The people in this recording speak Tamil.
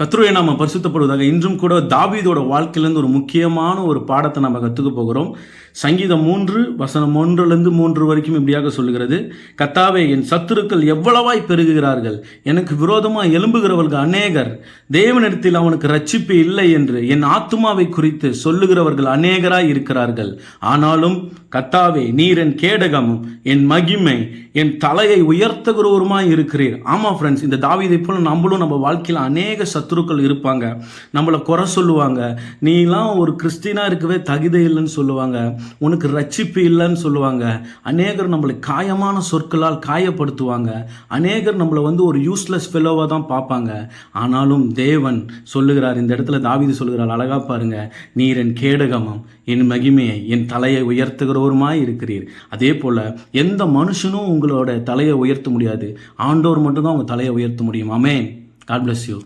கத்ருவை நாம் பரிசுத்தப்படுவதாக இன்றும் கூட தாவீதோட வாழ்க்கையிலேருந்து ஒரு முக்கியமான ஒரு பாடத்தை நம்ம கற்றுக்க போகிறோம். சங்கீதம் மூன்று வசனம் ஒன்றுலேருந்து மூன்று வரைக்கும் இப்படியாக சொல்லுகிறது. கத்தாவே என் சத்துருக்கள் எவ்வளவாய் பெருகுகிறார்கள்? எனக்கு விரோதமாக எழும்புகிறவர்கள் அநேகர். தேவனிடத்தில் அவனுக்கு ரட்சிப்பு இல்லை என்று என் ஆத்மாவை குறித்து சொல்லுகிறவர்கள் அநேகராய் இருக்கிறார்கள். ஆனாலும் கத்தாவே நீர் என் கேடகமும் என் மகிமை என் தலையை உயர்த்துகிறவருமாய் இருக்கிறீர். ஆமாம் ஃப்ரெண்ட்ஸ் இந்த தாவீதை போல நம்மளும் நம்ம வாழ்க்கையில் அநேக சத்துருக்கள் இருப்பாங்க. நம்மளை குறை சொல்லுவாங்க. நீலாம் ஒரு கிறிஸ்டினா இருக்கவே தகுதி இல்லைன்னு சொல்லுவாங்க. உனக்கு ரட்சிப்பு இல்லைன்னு சொல்லுவாங்க. அநேகர் நம்மளை காயமான சொற்களால் காயப்படுத்துவாங்க. அநேகர் நம்மளை வந்து ஒரு யூஸ்லெஸ் ஃபெலோவாக தான் பார்ப்பாங்க. ஆனாலும் தேவன் சொல்லுகிறார். இந்த இடத்துல தாவீது சொல்லுகிறார். அழகாக பாருங்க. நீர் என் கேடகமும் என் மகிமையை என் தலையை உயர்த்துகிறவருமாய் இருக்கிறீர். அதே போல் எந்த மனுஷனும் உங்களோட தலையை உயர்த்த முடியாது. ஆண்டோர் மட்டும்தான் உங்கள் தலையை உயர்த்த முடியும். அமேன் காட் பிளஸ் யூ